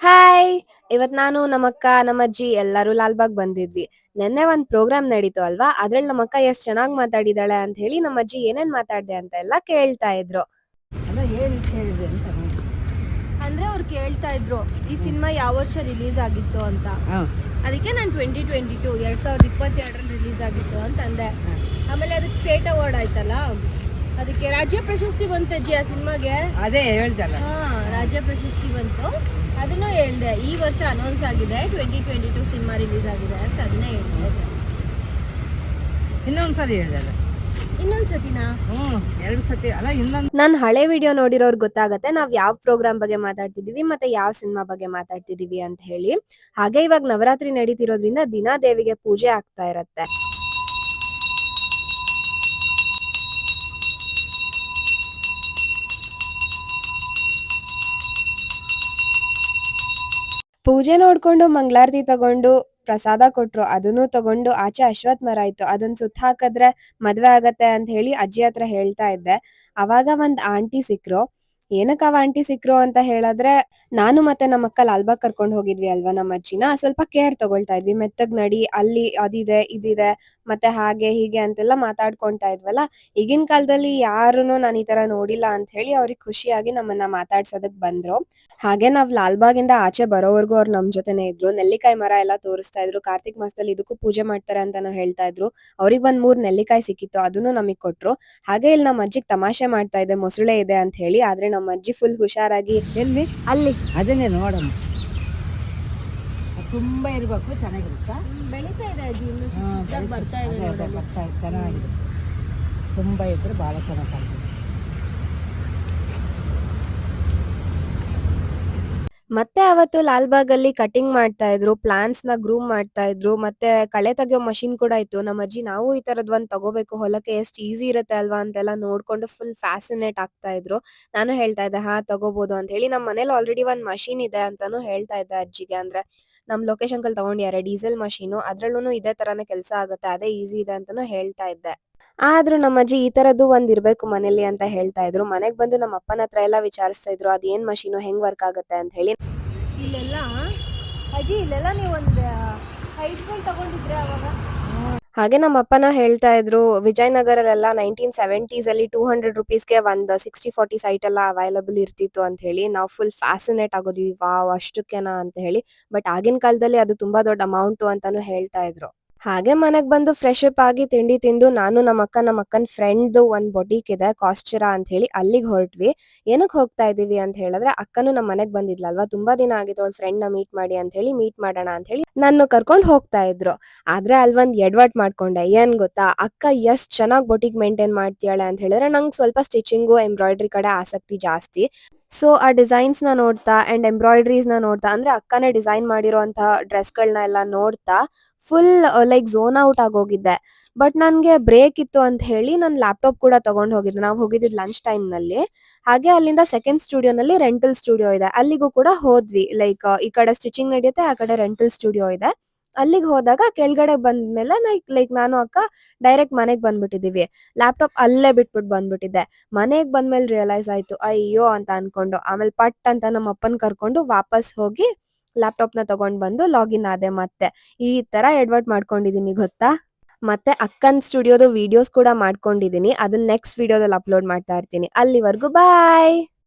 Hi ಇವತ್ ನಾನು ನಮ್ಮಕ್ಕ ನಮ್ಮಜ್ಜಿ ಎಲ್ಲರೂ ಲಾಲ್ಬಾಗ್ ಬಂದಿದ್ವಿ. ನೆನ್ನೆ ಒಂದ್ ಪ್ರೋಗ್ರಾಮ್ ನಡೀತು ಅಲ್ವಾ? ಅದ್ರಲ್ಲಿ ನಮ್ಮಕ್ಕ ಎಷ್ಟ್ ಚೆನ್ನಾಗ್ ಮಾತಾಡಿದಾಳೆ ಅಂತ ಹೇಳಿ ನಮ್ಮಜ್ಜಿ ಏನೇನ್ ಮಾತಾಡ್ದೆ ಅಂತ ಎಲ್ಲ ಕೇಳ್ತಾ ಇದ್ರು. ಅಲ್ಲ ಏನು ಅಂತ ಅಂದ್ರೆ ಅವ್ರು ಕೇಳ್ತಾ ಇದ್ರು ಈ ಸಿನಿಮಾ ಯಾವ ವರ್ಷ ರಿಲೀಸ್ ಆಗಿತ್ತು ಅಂತ. ಹಾಂ. ಅದಕ್ಕೆ ನಾನು ಟ್ವೆಂಟಿ ಟ್ವೆಂಟಿ ಟು ಎರಡ್ ಸಾವಿರದ ಇಪ್ಪತ್ತೆರಡರಲ್ಲಿ ರಿಲೀಸ್ ಆಗಿತ್ತು ಅಂತ ಅಂದೆ. ಆಮೇಲೆ ಅದಕ್ಕೆ ಸ್ಟೇಟ್ ಅವಾರ್ಡ್ ಆಯ್ತಲ್ಲ? ಅದಕ್ಕೆ ರಾಜ್ಯ ಪ್ರಶಸ್ತಿ ಬಂತಜ್ಜಿ ಅಜ್ಜಿ ಆ ಸಿನಿಮಾಗೆ? ಅದೇ ಹೇಳ್ದಲ್ಲ. ಹಾ ರಾಜ್ಯ ಪ್ರಶಸ್ತಿ ಬಂತು. ಅದನ್ನು ಹೇಳ್ದೆ ಈ ವರ್ಷ ಅನೌನ್ಸ್ ಆಗಿದೆ twenty twenty two cinema release ಆಗಿದೆ ಅಂತ ಅದನ್ನೇ ಹೇಳ್ದೆ. ಇನ್ನೊಂದ್ಸರಿ ಹೇಳಿದೆ ಹೇಳ್ದಲ್ಲ ಇನ್ನೊಂದ್ ಸತಿನಾ ಹ್ಞೂ ಎರಡು ಸತಿ ಅಲ್ಲ ಇನ್ನೊಂದು ನನ್ ಹಳೆ ವಿಡಿಯೋ ನೋಡಿರೋರ್ ಗೊತ್ತಾಗತ್ತೆ ನಾವ್ ಯಾವ ಪ್ರೋಗ್ರಾಮ್ ಬಗ್ಗೆ ಮಾತಾಡ್ತಿದೀವಿ ಮತ್ತೆ ಯಾವ ಸಿನಿಮಾ ಬಗ್ಗೆ ಮಾತಾಡ್ತಿದೀವಿ ಅಂತ ಹೇಳಿ. ಹಾಗೆ ಇವಾಗ ನವರಾತ್ರಿ ನಡೀತಿರೋದ್ರಿಂದ ದಿನಾ ದೇವಿಗೆ ಪೂಜೆ ಆಗ್ತಾ ಇರತ್ತೆ. ಪೂಜೆ ನೋಡ್ಕೊಂಡು ಮಂಗಳಾರತಿ ತಗೊಂಡು ಪ್ರಸಾದ ಕೊಟ್ರು, ಅದನ್ನು ತಗೊಂಡು ಆಚೆ ಅಶ್ವತ್ಥ ಮರ ಇತ್ತು. ಅದನ್ನ ಸುತ್ತ ಹಾಕಿದ್ರೆ ಮದ್ವೆ ಆಗತ್ತೆ ಅಂತ ಹೇಳಿ ಅಜ್ಜಿ ಹತ್ರ ಹೇಳ್ತಾ ಇದ್ದೆ. ಅವಾಗ ಒಂದ್ ಆಂಟಿ ಸಿಕ್ರು. ಏನಕ್ಕ ಅವ ಆಂಟಿ ಸಿಕ್ರು ಅಂತ ಹೇಳಿದ್ರೆ, ನಾನು ಮತ್ತೆ ನಮ್ಮ ಅಕ್ಕ ಲಾಲ್ಬಾಗ್ ಕರ್ಕೊಂಡು ಹೋಗಿದ್ವಿ ಅಲ್ವಾ ನಮ್ಮ ಅಜ್ಜಿನ? ಸ್ವಲ್ಪ ಕೇರ್ ತಗೊಳ್ತಾ ಇದ್ವಿ. ಮೆತ್ತಗ್ ನಡಿ, ಅಲ್ಲಿ ಅದಿದೆ, ಇದಿದೆ. ಮತ್ತೆ ಹಾಗೆ ಹೀಗೆ ಅಂತೆಲ್ಲ ಮಾತಾಡ್ಕೊಂತಾ ಇದ್ವಲ್ಲ ಈಗಿನ ಕಾಲದಲ್ಲಿ ಯಾರುನು ನಾನು ಈ ತರ ನೋಡಿಲ್ಲ ಅಂತ ಹೇಳಿ ಅವ್ರಿಗೆ ಖುಷಿಯಾಗಿ ನಮ್ಮನ್ನ ಮಾತಾಡ್ಸೋದಕ್ ಬಂದ್ರು. ಹಾಗೆ ನಾವ್ ಲಾಲ್ಬಾಗಿಂದ ಆಚೆ ಬರೋವರೆಗೂ ಅವ್ರು ನಮ್ ಜೊತೆನೆ ಇದ್ರು. ನೆಲ್ಲಿಕಾಯಿ ಮರ ಎಲ್ಲ ತೋರಿಸ್ತಾ ಇದ್ರು. ಕಾರ್ತಿಕ್ ಮಾಸದಲ್ಲಿ ಇದಕ್ಕೂ ಪೂಜೆ ಮಾಡ್ತಾರೆ ಅಂತಾನು ಹೇಳ್ತಾ ಇದ್ರು. ಅವ್ರಿಗೆ ಒಂದ್ ಮೂರ್ ನೆಲ್ಲಿಕಾಯಿ ಸಿಕ್ಕಿತ್ತು ಅದನ್ನು ನಮಗ್ ಕೊಟ್ರು. ಹಾಗೆ ಇಲ್ಲಿ ನಮ್ಮ ಅಜ್ಜಿಗ್ ತಮಾಷೆ ಮಾಡ್ತಾ ಇದೆ ಮೊಸಳೆ ಇದೆ ಅಂತ ಹೇಳಿ ಆದ್ರೆ ನಮ್ಮ ಅಜ್ಜಿ ಫುಲ್ ಹುಷಾರಾಗಿ ಎಲ್ಲಿ? ಅಲ್ಲಿ. ಅದನ್ನೇ ಅದು ತುಂಬ ಇರಬೇಕು ಚೆನ್ನಾಗಿರುತ್ತಾ. ಬೆಳೀತಾ ಇದೆ ಅಜ್ಜಿ ಇನ್ನು ಚಿಕ್ಕ ಚಿಕ್ಕದಾಗಿ ಬರ್ತಾ ಇದೆ ಅದೇ, ಅದೇ, ನೋಡಲು. ಬರ್ತಾ ಇದೆ ಚೆನ್ನಾಗಿದೆ. ತುಂಬ ಇದ್ರೆ ಭಾಳ ಚೆನ್ನಾಗಿ ಕಾಣ್ತದೆ ಮತ್ತೆ ಅವತ್ತು ಲಾಲ್ಬಾಗ್ ಅಲ್ಲಿ ಕಟಿಂಗ್ ಮಾಡ್ತಾ ಇದ್ರು ಪ್ಲಾಂಟ್ಸ್ನ ಗ್ರೂಮ್ ಮಾಡ್ತಾ ಇದ್ರು ಮತ್ತೆ ಕಳೆ ತೆಗೆಯೋ ಮಷಿನ್ ಕೂಡ ಇತ್ತು. ನಮ್ಮ ಅಜ್ಜಿ ನಾವು ಈ ತರದ್ ಒಂದ್ ತಗೋಬೇಕು ಹೊಲಕ್ಕೆ ಎಷ್ಟು ಈಸಿ ಇರುತ್ತೆ ಅಲ್ವಾ? ಅಂತೆಲ್ಲ ನೋಡ್ಕೊಂಡು ಫುಲ್ ಫ್ಯಾಸಿನೇಟ್ ಆಗ್ತಾ ಇದ್ರು. ನಾನು ಹೇಳ್ತಾ ಇದ್ದೆ ಹಾ ತಗೋಬಹುದು ಅಂತ ಹೇಳಿ. ನಮ್ಮ ಮನೇಲಿ ಆಲ್ರೆಡಿ ಒಂದ್ ಮಷಿನ್ ಇದೆ ಅಂತಾನು ಹೇಳ್ತಾ ಇದ್ದೆ ಅಜ್ಜಿಗೆ. ಅಂದ್ರೆ ನಮ್ ಲೊಕೇಶನ್ ಕಲ್ ತಗೊಂಡ್ಯಾರೆ ಡೀಸೆಲ್ ಮಷೀನು ಅದ್ರಲ್ಲೂ ಇದೇ ತರಾನೇ ಕೆಲಸ ಆಗುತ್ತೆ, ಅದೇ ಈಸಿ ಇದೆ ಅಂತಾನು ಹೇಳ್ತಾ ಇದ್ದೆ. ಆದ್ರೂ ನಮ್ಮ ಅಜ್ಜಿ ಈ ತರದ್ದು ಒಂದ್ ಇರ್ಬೇಕು ಮನೇಲಿ ಅಂತ ಹೇಳ್ತಾ ಇದ್ರು. ಮನೆಗ್ ಬಂದು ನಮ್ಮ ಅಪ್ಪನ ಹತ್ರ ಎಲ್ಲ ವಿಚಾರಿಸ್ತಾ ಇದ್ರು ಅದೇನ್ ಮಷೀನು ಹೆಂಗ್ ವರ್ಕ್ ಆಗುತ್ತೆ? ಅಂತ ಹೇಳಿ. ಇಲ್ಲೆಲ್ಲ, ಅಜ್ಜಿ ಇಲ್ಲೆಲ್ಲ ನೀವು ಒಂದು ಹೈಟ್ಗಳು ತಗೊಂಡಿದ್ರೆ ಅವಾಗ? ಹಾಗೆ ನಮ್ಮ ಅಪ್ಪನ ಹೇಳ್ತಾ ಇದ್ರು, ವಿಜಯನಗರಲ್ಲೆಲ್ಲ ನೈನ್ಟೀನ್ ಸೆವೆಂಟೀಸ್ ಅಲ್ಲಿ ಟೂ ಹಂಡ್ರೆಡ್ ರುಪೀಸ್ಗೆ ಒಂದ್ ಸಿಕ್ಸ್ಟಿ ಫೋರ್ಟಿ ಸೈಟ್ ಎಲ್ಲ ಅವೈಲಬಲ್ ಇರ್ತಿತ್ತು ಅಂತ ಹೇಳಿ, ನಾವು ಫುಲ್ ಫ್ಯಾಸಿನೇಟ್ ಆಗೋದ್ವಿ, ವಾವ್, ಅಷ್ಟಕ್ಕೆನಾ? ಅಂತ ಹೇಳಿ. ಬಟ್ ಆಗಿನ ಕಾಲದಲ್ಲಿ ಅದು ತುಂಬಾ ದೊಡ್ಡ ಅಮೌಂಟ್ ಅಂತಾನು ಹೇಳ್ತಾ ಇದ್ರು. ಹಾಗೆ ಮನೆಗ್ ಬಂದು ಫ್ರೆಶ್ ಅಪ್ ಆಗಿ ತಿಂಡಿ ತಿಂದು ನಾನು ನಮ್ಮ ಅಕ್ಕ ನಮ್ಮ ಅಕ್ಕನ ಫ್ರೆಂಡ್ ಒಂದ್ ಬೊಟಿಕ್ ಇದೆ ಕಾಸ್ಚರಾ ಅಂತ ಹೇಳಿ ಅಲ್ಲಿಗೆ ಹೊರಟ್ವಿ. ಏನಕ್ಕೆ ಹೋಗ್ತಾ ಇದೀವಿ ಅಂತ ಹೇಳಿದ್ರೆ ಅಕ್ಕನು ನಮ್ಮ ಮನೆಗ್ ಬಂದಿದ್ಲಲ್ವಾ? ತುಂಬಾ ದಿನ ಆಗಿದೆ ಅವಳ ಫ್ರೆಂಡ್ನ ಮೀಟ್ ಮಾಡಿ ಅಂತ ಹೇಳಿ ಮೀಟ್ ಮಾಡೋಣ ಅಂತ ಹೇಳಿ ನನ್ನ ಕರ್ಕೊಂಡ್ ಹೋಗ್ತಾ ಇದ್ರು. ಆದ್ರೆ ಅಲ್ವಂದ್ ಎಡ್ವರ್ಟ್ ಮಾಡ್ಕೊಂಡೆ. ಏನ್ ಗೊತ್ತಾ? ಅಕ್ಕ ಎಷ್ಟ್ ಚೆನ್ನಾಗ್ ಬೊಟಿಕ್ ಮೇಂಟೈನ್ ಮಾಡ್ತೀಯಾಳೆ ಅಂತ ಹೇಳಿದ್ರೆ ನಂಗೆ ಸ್ವಲ್ಪ ಸ್ಟಿಚಿಂಗು ಎಂಬ್ರಾಯ್ಡ್ರಿ ಕಡೆ ಆಸಕ್ತಿ ಜಾಸ್ತಿ. ಸೊ ಆ ಡಿಸೈನ್ಸ್ನ ನೋಡ್ತಾ ಅಂಡ್ ಎಂಬ್ರಾಯ್ಡ್ರೀಸ್ನ ನೋಡ್ತಾ, ಅಂದ್ರೆ ಅಕ್ಕನೇ ಡಿಸೈನ್ ಮಾಡಿರೋಂತ ಡ್ರೆಸ್ ಗಳನ್ನ ಎಲ್ಲ ನೋಡ್ತಾ ಫುಲ್ ಲೈಕ್ ಝೋನ್ ಔಟ್ ಆಗೋಗಿದ್ದೆ ಬಟ್ ನನ್ಗೆ ಬ್ರೇಕ್ ಇತ್ತು ಅಂತ ಹೇಳಿ ನನ್ ಲ್ಯಾಪ್ಟಾಪ್ ಕೂಡ ತಗೊಂಡ್ ಹೋಗಿದ್ದೆ. ನಾವು ಹೋಗಿದ್ದು ಲಂಚ್ ಟೈಮ್ನಲ್ಲಿ. ಹಾಗೆ ಅಲ್ಲಿಂದ ಸೆಕೆಂಡ್ ಸ್ಟುಡಿಯೋನಲ್ಲಿ ರೆಂಟಲ್ ಸ್ಟುಡಿಯೋ ಇದೆ. ಅಲ್ಲಿಗೂ ಕೂಡ ಹೋದ್ವಿ. ಲೈಕ್ ಈ ಕಡೆ ಸ್ಟಿಚಿಂಗ್ ನಡೆಯುತ್ತೆ, ಆ ಕಡೆ ರೆಂಟಲ್ ಸ್ಟುಡಿಯೋ ಇದೆ. ಅಲ್ಲಿಗೆ ಹೋದಾಗ ಕೆಳಗಡೆ ಬಂದ್ಮೇಲೆ ಲೈಕ್ ಲೈಕ್ ನಾನು, ಅಕ್ಕ ಡೈರೆಕ್ಟ್ ಮನೆಗ್ ಬಂದ್ಬಿಟ್ಟಿದೀವಿ. ಲ್ಯಾಪ್ಟಾಪ್ ಅಲ್ಲೇ ಬಿಟ್ಬಿಟ್ಟು ಬಂದ್ಬಿಟ್ಟಿದ್ದೆ. ಮನೆಗ್ ಬಂದ್ಮೇಲೆ ರಿಯಲೈಸ್ ಆಯ್ತು, ಅಯ್ಯೋ ಅಂತ ಅನ್ಕೊಂಡು, ಆಮೇಲೆ ಪಟ್ ಅಂತ ನಮ್ಮ ಅಪ್ಪನ ಕರ್ಕೊಂಡು ವಾಪಸ್ ಹೋಗಿ ಲ್ಯಾಪ್ಟಾಪ್ನ ತಗೊಂಡ್ ಬಂದು ಲಾಗಿನ್ ಆದೆ ಮತ್ತೆ. ಈ ತರ ಎಡ್ವರ್ಟ್ ಮಾಡ್ಕೊಂಡಿದೀನಿ ಗೊತ್ತಾ? ಮತ್ತೆ ಅಕ್ಕನ್ ಸ್ಟುಡಿಯೋದು ವಿಡಿಯೋಸ್ ಕೂಡ ಮಾಡ್ಕೊಂಡಿದೀನಿ. ಅದನ್ನ ನೆಕ್ಸ್ಟ್ ವಿಡಿಯೋದಲ್ಲಿ ಅಪ್ಲೋಡ್ ಮಾಡ್ತಾ ಇರ್ತೀನಿ. ಅಲ್ಲಿವರೆಗೂ ಬಾಯ್